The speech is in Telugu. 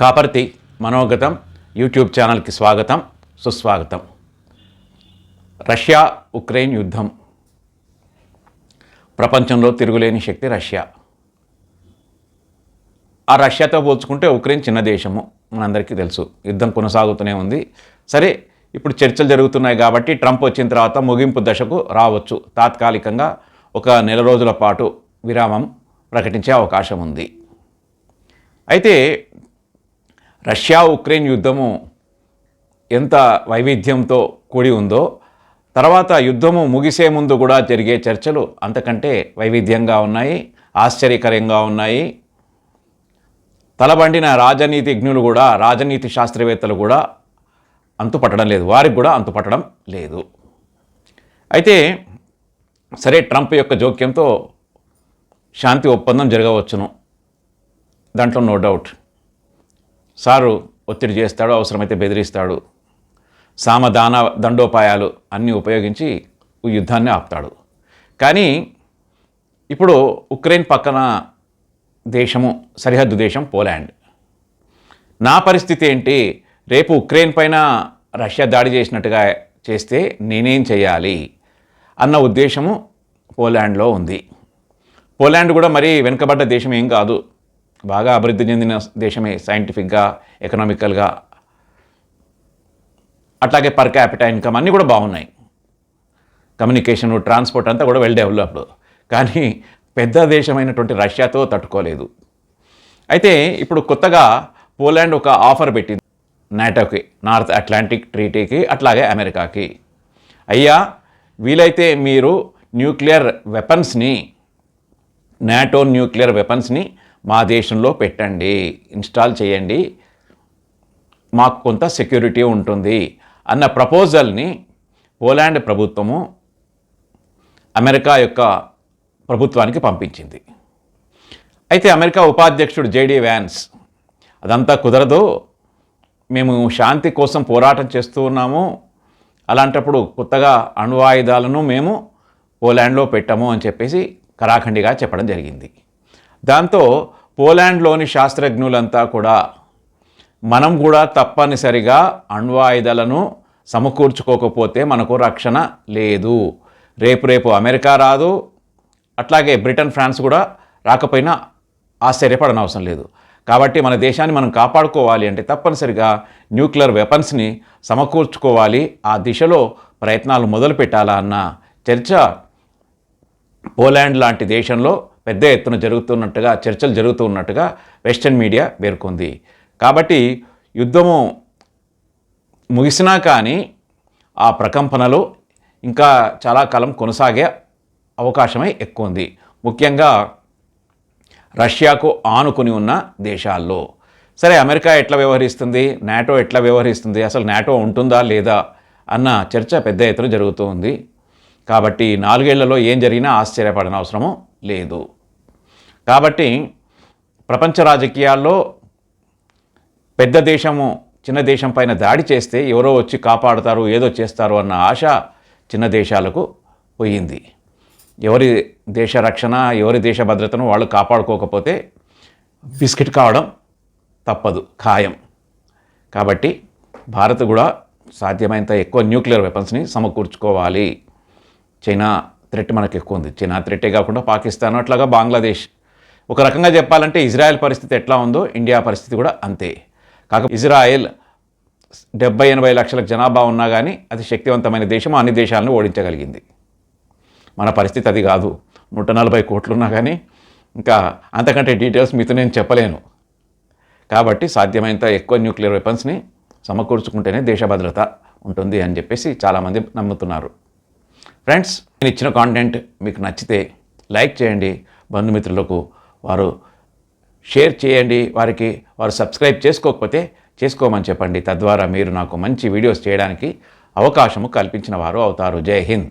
కాపర్తి మనోగతం యూట్యూబ్ ఛానల్కి స్వాగతం సుస్వాగతం. రష్యా ఉక్రెయిన్ యుద్ధం. ప్రపంచంలో తిరుగులేని శక్తి రష్యా. ఆ రష్యాతో పోల్చుకుంటే ఉక్రెయిన్ చిన్న దేశము మనందరికీ తెలుసు. యుద్ధం కొనసాగుతూనే ఉంది. సరే ఇప్పుడు చర్చలు జరుగుతున్నాయి కాబట్టి ట్రంప్ వచ్చిన తర్వాత ముగింపు దశకు రావచ్చు. తాత్కాలికంగా ఒక నెల రోజుల పాటు విరామం ప్రకటించే అవకాశం ఉంది. అయితే రష్యా ఉక్రెయిన్ యుద్ధము ఎంత వైవిధ్యంతో కూడి ఉందో తర్వాత యుద్ధము ముగిసే ముందు కూడా జరిగే చర్చలు అంతకంటే వైవిధ్యంగా ఉన్నాయి ఆశ్చర్యకరంగా ఉన్నాయి. తలబండిన రాజనీతిజ్ఞులు కూడా రాజనీతి శాస్త్రవేత్తలు కూడా అంతుపట్టడం లేదు. వారికి కూడా అంతుపట్టడం లేదు. అయితే సరే ట్రంప్ యొక్క జోక్యంతో శాంతి ఒప్పందం జరగవచ్చును. దాంట్లో నో డౌట్. సారు ఒత్తిడి చేస్తాడు అవసరమైతే బెదిరిస్తాడు. సామదాన దండోపాయాలు అన్నీ ఉపయోగించి యుద్ధాన్ని ఆపుతాడు. కానీ ఇప్పుడు ఉక్రెయిన్ పక్కన దేశము సరిహద్దు దేశం పోలాండ్. నా పరిస్థితి ఏంటి? రేపు ఉక్రెయిన్ పైన రష్యా దాడి చేసినట్టుగా చేస్తే నేనేం చేయాలి? అన్న ఉద్దేశము పోలాండ్లో ఉంది. పోలాండ్ కూడా మరీ వెనుకబడ్డ దేశం ఏం కాదు. బాగా అభివృద్ధి చెందిన దేశమే సైంటిఫిక్గా ఎకనామికల్గా అట్లాగే పర్ క్యాపిటల్ ఇన్కమ్ అన్నీ కూడా బాగున్నాయి. కమ్యూనికేషన్ ట్రాన్స్పోర్ట్ అంతా కూడా వెల్ డెవలప్డ్ కానీ పెద్ద దేశమైనటువంటి రష్యాతో తట్టుకోలేదు. అయితే ఇప్పుడు కొత్తగా పోలాండ్ ఒక ఆఫర్ పెట్టింది. నాటోకి నార్త్ అట్లాంటిక్ ట్రీటీకి అట్లాగే అమెరికాకి. అయ్యా వీలైతే మీరు న్యూక్లియర్ వెపన్స్ని నాటో న్యూక్లియర్ వెపన్స్ని మా దేశంలో పెట్టండి ఇన్స్టాల్ చేయండి మాకు కొంత సెక్యూరిటీ ఉంటుంది అన్న ప్రపోజల్ని పోలాండ్ ప్రభుత్వము అమెరికా యొక్క ప్రభుత్వానికి పంపించింది. అయితే అమెరికా ఉపాధ్యక్షుడు జేడీ వ్యాన్స్ అదంతా కుదరదు మేము శాంతి కోసం పోరాటం చేస్తూ ఉన్నాము అలాంటప్పుడు కొత్తగా అణువాయుధాలను మేము పోలాండ్లో పెట్టాము అని చెప్పేసి కరాఖండిగా చెప్పడం జరిగింది. దాంతో పోలాండ్లోని శాస్త్రజ్ఞులంతా కూడా మనం కూడా తప్పనిసరిగా అణ్వాయుధాలను సమకూర్చుకోకపోతే మనకు రక్షణ లేదు. రేపు రేపు అమెరికా రాదు. అట్లాగే బ్రిటన్ ఫ్రాన్స్ కూడా రాకపోయినా ఆశ్చర్యపడనవసరం లేదు. కాబట్టి మన దేశాన్ని మనం కాపాడుకోవాలి అంటే తప్పనిసరిగా న్యూక్లియర్ వెపన్స్ని సమకూర్చుకోవాలి. ఆ దిశలో ప్రయత్నాలు మొదలు పెట్టాలా అన్న చర్చ పోలాండ్ లాంటి దేశంలో పెద్ద ఎత్తున జరుగుతున్నట్టుగా చర్చలు జరుగుతున్నట్టుగా వెస్టర్న్ మీడియా పేర్కొంది. కాబట్టి యుద్ధము ముగిసినా కానీ ఆ ప్రకంపనలు ఇంకా చాలా కాలం కొనసాగే అవకాశమే ఎక్కువ ఉంది ముఖ్యంగా రష్యాకు ఆనుకుని ఉన్న దేశాల్లో. సరే అమెరికా ఎట్లా వ్యవహరిస్తుంది? నాటో ఎట్లా వ్యవహరిస్తుంది? అసలు నాటో ఉంటుందా లేదా అన్న చర్చ పెద్ద ఎత్తున జరుగుతూ ఉంది. కాబట్టి నాలుగేళ్ళలో ఏం జరిగినా ఆశ్చర్యపడన అవసరము లేదు. కాబట్టి ప్రపంచ రాజకీయాల్లో పెద్ద దేశము చిన్న దేశం పైన దాడి చేస్తే ఎవరో వచ్చి కాపాడుతారు ఏదో చేస్తారు అన్న ఆశ చిన్న దేశాలకు పోయింది. ఎవరి దేశ రక్షణ ఎవరి దేశ భద్రతను వాళ్ళు కాపాడుకోకపోతే బిస్కెట్ కావడం తప్పదు ఖాయం. కాబట్టి భారత్ కూడా సాధ్యమైనంత ఎక్కువ న్యూక్లియర్ వెపన్స్ని సమకూర్చుకోవాలి. చైనా థ్రెట్ మనకు ఎక్కువ ఉంది. చైనా థ్రెట్టే కాకుండా పాకిస్తాన్ అట్లాగా బంగ్లాదేశ్ ఒక రకంగా చెప్పాలంటే ఇజ్రాయెల్ పరిస్థితి ఎట్లా ఉందో ఇండియా పరిస్థితి కూడా అంతే. కాక ఇజ్రాయెల్ డెబ్బై ఎనభై లక్షల జనాభా ఉన్నా కానీ అది శక్తివంతమైన దేశం అన్ని దేశాలను ఓడించగలిగింది. మన పరిస్థితి అది కాదు. నూట నలభై కోట్లున్నా కానీ ఇంకా అంతకంటే డీటెయిల్స్ మీతో నేను చెప్పలేను. కాబట్టి సాధ్యమైనంత ఎక్కువ న్యూక్లియర్ వెపన్స్ని సమకూర్చుకుంటేనే దేశ భద్రత ఉంటుంది అని చెప్పేసి చాలామంది నమ్ముతున్నారు. ఫ్రెండ్స్ నేను ఇచ్చిన కాంటెంట్ మీకు నచ్చితే లైక్ చేయండి. బంధుమిత్రులకు వారు షేర్ చేయండి వారికి వారు సబ్స్క్రైబ్ చేసుకోకపోతే చేసుకోమని చెప్పండి. తద్వారా మీరు నాకు మంచి వీడియోస్ చేయడానికి అవకాశము కల్పించిన వారు అవుతారు. జై హింద్.